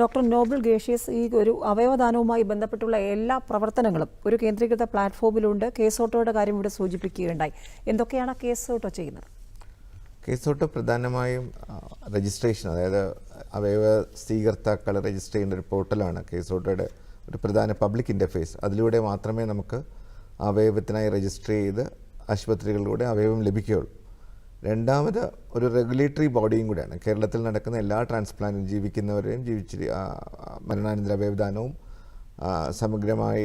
Doctor Nobel gaseous ഈ ഒരു അവയവദാനവുമായി ബന്ധപ്പെട്ടുള്ള എല്ലാ പ്രവർത്തനങ്ങളും ഒരു കേന്ദ്രീകൃത പ്ലാറ്റ്ഫോമിലുണ്ട്. കേസോട്ടോയുടെ കാര്യം ഇവിടെ സൂചിപ്പിക്കുകയുണ്ടായി. എന്തൊക്കെയാണ് കേസോട്ടോ ചെയ്യുന്നത്? കേസോട്ടോ പ്രധാനമായും രജിസ്ട്രേഷൻ അതായത് അവയവ സ്വീകർത്താക്കൾ രജിസ്റ്റർ ചെയ്യുന്ന ഒരു പോർട്ടലാണ് കേസോട്ടോയുടെ ഒരു പ്രധാന പബ്ലിക് ഇന്റർഫേസ് അതിലൂടെ മാത്രമേ നമുക്ക് അവയവത്തിനായി രജിസ്റ്റർ ചെയ്ത് ആശുപത്രികളിലൂടെ അവയവം ലഭിക്കുകയുള്ളൂ. രണ്ടാമത് ഒരു റെഗുലേറ്ററി ബോഡിയും കൂടെയാണ്. കേരളത്തിൽ നടക്കുന്ന എല്ലാ ട്രാൻസ്പ്ലാന്റും ജീവിക്കുന്നവരെയും ആ, മരണാനന്തര അവയവദാനവും സമഗ്രമായി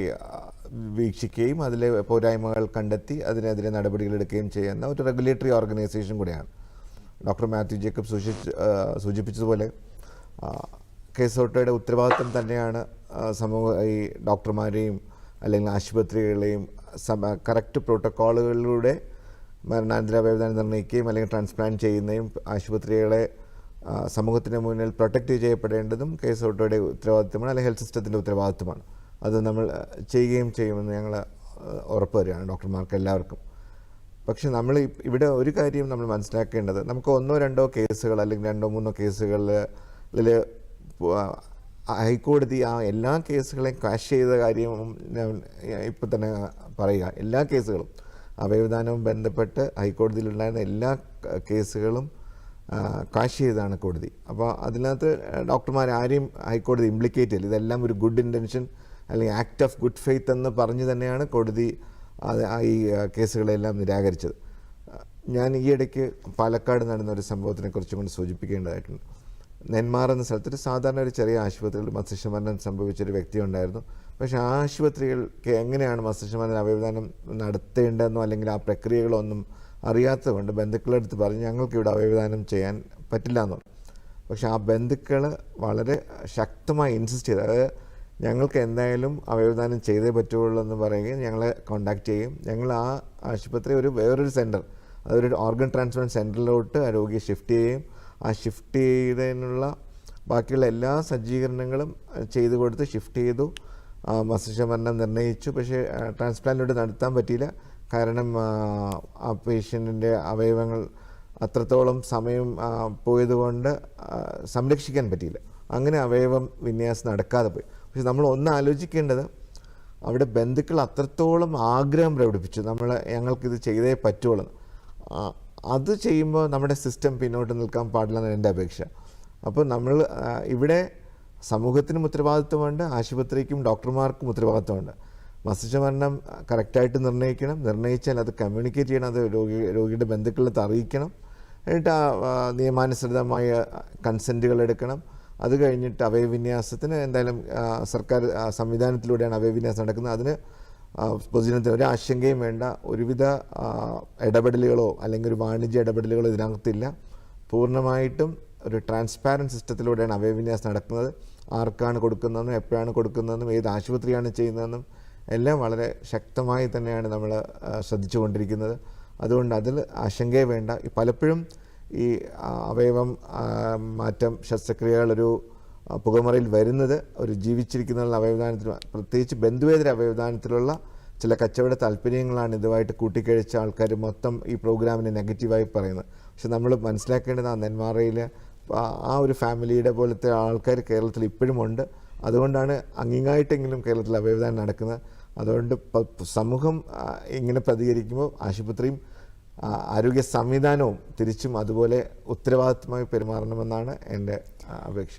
വീക്ഷിക്കുകയും അതിലെ പോരായ്മകൾ കണ്ടെത്തി അതിനെതിരെ നടപടികൾ എടുക്കുകയും ചെയ്യുന്ന ഒരു റെഗുലേറ്ററി ഓർഗനൈസേഷൻ കൂടിയാണ്. ഡോക്ടർ മാത്യു ജേക്കബ് ആ, സൂചിപ്പിച്ചതുപോലെ കേസ് കേസോട്ടയുടെ ഉത്തരവാദിത്വം തന്നെയാണ് സമൂഹ ഈ ഡോക്ടർമാരെയും അല്ലെങ്കിൽ ആശുപത്രികളെയും സമ കറക്റ്റ് പ്രോട്ടോക്കോളുകളിലൂടെ മരണാനന്തര അവയവദാനം നിർണയിക്കുകയും അല്ലെങ്കിൽ ട്രാൻസ്പ്ലാന്റ് ചെയ്യുന്നതും ആശുപത്രികളെ സമൂഹത്തിന്റെ മുന്നിൽ പ്രൊട്ടക്റ്റ് ചെയ്യപ്പെടേണ്ടതും കെ എസ് ഓട്ടോയുടെ ഉത്തരവാദിത്വമാണ് അല്ലെങ്കിൽ ഹെൽത്ത് സിസ്റ്റത്തിന്റെ ഉത്തരവാദിത്വമാണ്. അത് നമ്മൾ ചെയ്യുകയും ചെയ്യുമെന്ന് ഞങ്ങൾ ഉറപ്പ് വരികയാണ് ഡോക്ടർമാർക്ക് എല്ലാവർക്കും. പക്ഷേ നമ്മൾ ഇവിടെ ഒരു കാര്യം നമ്മൾ മനസ്സിലാക്കേണ്ടത് നമുക്ക് ഒന്നോ രണ്ടോ കേസുകൾ അല്ലെങ്കിൽ രണ്ടോ മൂന്നോ കേസുകളിൽ ഹൈക്കോടതി ആ എല്ലാ കേസുകളെയും ക്വാഷ് ചെയ്ത കാര്യം ഞാൻ ഇപ്പം തന്നെ പറയുക. എല്ലാ കേസുകളും അവയവദാനവും ബന്ധപ്പെട്ട് ഹൈക്കോടതിയിലുണ്ടായിരുന്ന എല്ലാ കേസുകളും കാശ് ചെയ്താണ് കോടതി. അപ്പോൾ അതിനകത്ത് ഡോക്ടർമാർ ആരെയും ഹൈക്കോടതി ഇംപ്ലിക്കേറ്റ് ചെയ്യില്ല. ഇതെല്ലാം ഒരു ഗുഡ് ഇന്റൻഷൻ അല്ലെങ്കിൽ ആക്ട് ഓഫ് ഗുഡ് ഫെയ്ത്ത് എന്ന് പറഞ്ഞു തന്നെയാണ് കോടതി ഈ കേസുകളെല്ലാം നിരാകരിച്ചത്. ഞാൻ ഈ ഇടയ്ക്ക് പാലക്കാട് നടന്ന ഒരു സംഭവത്തിനെ കുറിച്ചും കൂടി സൂചിപ്പിക്കേണ്ടതായിട്ടുണ്ട്. നെന്മാർ എന്ന സ്ഥലത്തൊരു സാധാരണ ഒരു ചെറിയ ആശുപത്രിയിൽ മത്സ്യമരണം സംഭവിച്ചൊരു വ്യക്തി ഉണ്ടായിരുന്നു. പക്ഷേ ആശുപത്രികൾക്ക് എങ്ങനെയാണ് മസ്തിഷ്കമരണ അവയവദാനം നടത്തേണ്ടതെന്നോ അല്ലെങ്കിൽ ആ പ്രക്രിയകളൊന്നും അറിയാത്തത് കൊണ്ട് ബന്ധുക്കളുടെ അടുത്ത് പറഞ്ഞ് ഞങ്ങൾക്കിവിടെ അവയവദാനം ചെയ്യാൻ പറ്റില്ല എന്ന് പക്ഷേ ആ ബന്ധുക്കൾ വളരെ ശക്തമായി ഇൻസിസ്റ്റ് ചെയ്ത്. അതായത് ഞങ്ങൾക്ക് എന്തായാലും അവയവദാനം ചെയ്തേ പറ്റുള്ളൂ എന്ന് പറയുകയും ഞങ്ങളെ കോണ്ടാക്ട് ചെയ്യും ഞങ്ങൾ ആ ആശുപത്രി ഒരു വേറൊരു സെന്റർ അതൊരു ഓർഗൻ ട്രാൻസ്പ്ലാന്റ് സെന്ററിലോട്ട് ആ രോഗിയെ ഷിഫ്റ്റ് ചെയ്യുകയും ആ ഷിഫ്റ്റ് ചെയ്തതിനുള്ള ബാക്കിയുള്ള എല്ലാ സജ്ജീകരണങ്ങളും ചെയ്തു കൊടുത്ത് ഷിഫ്റ്റ് ചെയ്തു. മസ്തിഷ്കമരണം നിർണയിച്ചു. പക്ഷേ ട്രാൻസ്പ്ലാന്റിലൂടെ നടത്താൻ പറ്റിയില്ല. കാരണം ആ, പേഷ്യന്റിന്റെ അവയവങ്ങൾ അത്രത്തോളം സമയം പോയതുകൊണ്ട് സംരക്ഷിക്കാൻ പറ്റിയില്ല. അങ്ങനെ അവയവം വിന്യാസം നടക്കാതെ പോയി. പക്ഷെ നമ്മൾ ഒന്ന് ആലോചിക്കേണ്ടത് അവിടെ ബന്ധുക്കൾ അത്രത്തോളം ആഗ്രഹം പ്രകടിപ്പിച്ചു. നമ്മൾ ഞങ്ങൾക്കിത് ചെയ്തേ പറ്റുള്ളൂ. അത് ചെയ്യുമ്പോൾ നമ്മുടെ സിസ്റ്റം പിന്നോട്ട് നിൽക്കാൻ പാടില്ലെന്നാണ് എന്റെ അപേക്ഷ. അപ്പോൾ നമ്മൾ ഇവിടെ സമൂഹത്തിനും ഉത്തരവാദിത്വമുണ്ട് ആശുപത്രിക്കും ഡോക്ടർമാർക്കും ഉത്തരവാദിത്വമുണ്ട്. മസ്തിഷ്കമരണം കറക്റ്റായിട്ട് നിർണയിക്കണം നിർണയിച്ചാൽ അത് കമ്മ്യൂണിക്കേറ്റ് ചെയ്യണം അത് രോഗി രോഗിയുടെ ബന്ധുക്കളിലത്ത് അറിയിക്കണം. എന്നിട്ട് നിയമാനുസൃതമായ കൺസെന്റുകൾ എടുക്കണം. അത് കഴിഞ്ഞിട്ട് അവയവിന്യാസത്തിന് എന്തായാലും സർക്കാർ സംവിധാനത്തിലൂടെയാണ് അവയവിന്യാസം നടക്കുന്നത്. അതിന് പൊതുജനത്തിന് ഒരു ആശങ്കയും വേണ്ട. ഒരുവിധ ഇടപെടലുകളോ അല്ലെങ്കിൽ ഒരു വാണിജ്യ ഇടപെടലുകളോ ഇതിനകത്തില്ല. പൂർണമായിട്ടും ഒരു ട്രാൻസ്പാരന്റ് സിസ്റ്റത്തിലൂടെയാണ് അവയവിന്യാസം നടക്കുന്നത്. ആർക്കാണ് കൊടുക്കുന്നതെന്നും എപ്പോഴാണ് കൊടുക്കുന്നതെന്നും ഏത് ആശുപത്രിയാണ് ചെയ്യുന്നതെന്നും എല്ലാം വളരെ ശക്തമായി തന്നെയാണ് നമ്മൾ ശ്രദ്ധിച്ചുകൊണ്ടിരിക്കുന്നത്. അതുകൊണ്ട് അതിൽ ആശങ്കയെ വേണ്ട. പലപ്പോഴും ഈ അവയവം മാറ്റം ശസ്ത്രക്രിയകളൊരു പുകമറയിൽ വരുന്നത് ഒരു ജീവിച്ചിരിക്കുന്ന അവയവദാനത്തിൽ പ്രത്യേകിച്ച് ബന്ധുവേതര അവയവദാനത്തിലുള്ള ചില കച്ചവട താല്പര്യങ്ങളാണ് ഇതുമായിട്ട് കൂട്ടിക്കഴിച്ച ആൾക്കാർ മൊത്തം ഈ പ്രോഗ്രാമിനെ നെഗറ്റീവായി പറയുന്നത്. പക്ഷെ നമ്മൾ മനസ്സിലാക്കേണ്ടത് ആ നെന്മാറയിൽ ആ ഒരു ഫാമിലിയുടെ പോലത്തെ ആൾക്കാർ കേരളത്തിൽ ഇപ്പോഴും ഉണ്ട്. അതുകൊണ്ടാണ് അങ്ങിങ്ങായിട്ടെങ്കിലും കേരളത്തിൽ അവയവദാനം നടക്കുന്നത്. അതുകൊണ്ട് സമൂഹം ഇങ്ങനെ പ്രതികരിക്കുമ്പോൾ ആശുപത്രിയും ആരോഗ്യ സംവിധാനവും തിരിച്ചും അതുപോലെ ഉത്തരവാദിത്തമായി പെരുമാറണമെന്നാണ് എന്റെ അപേക്ഷ.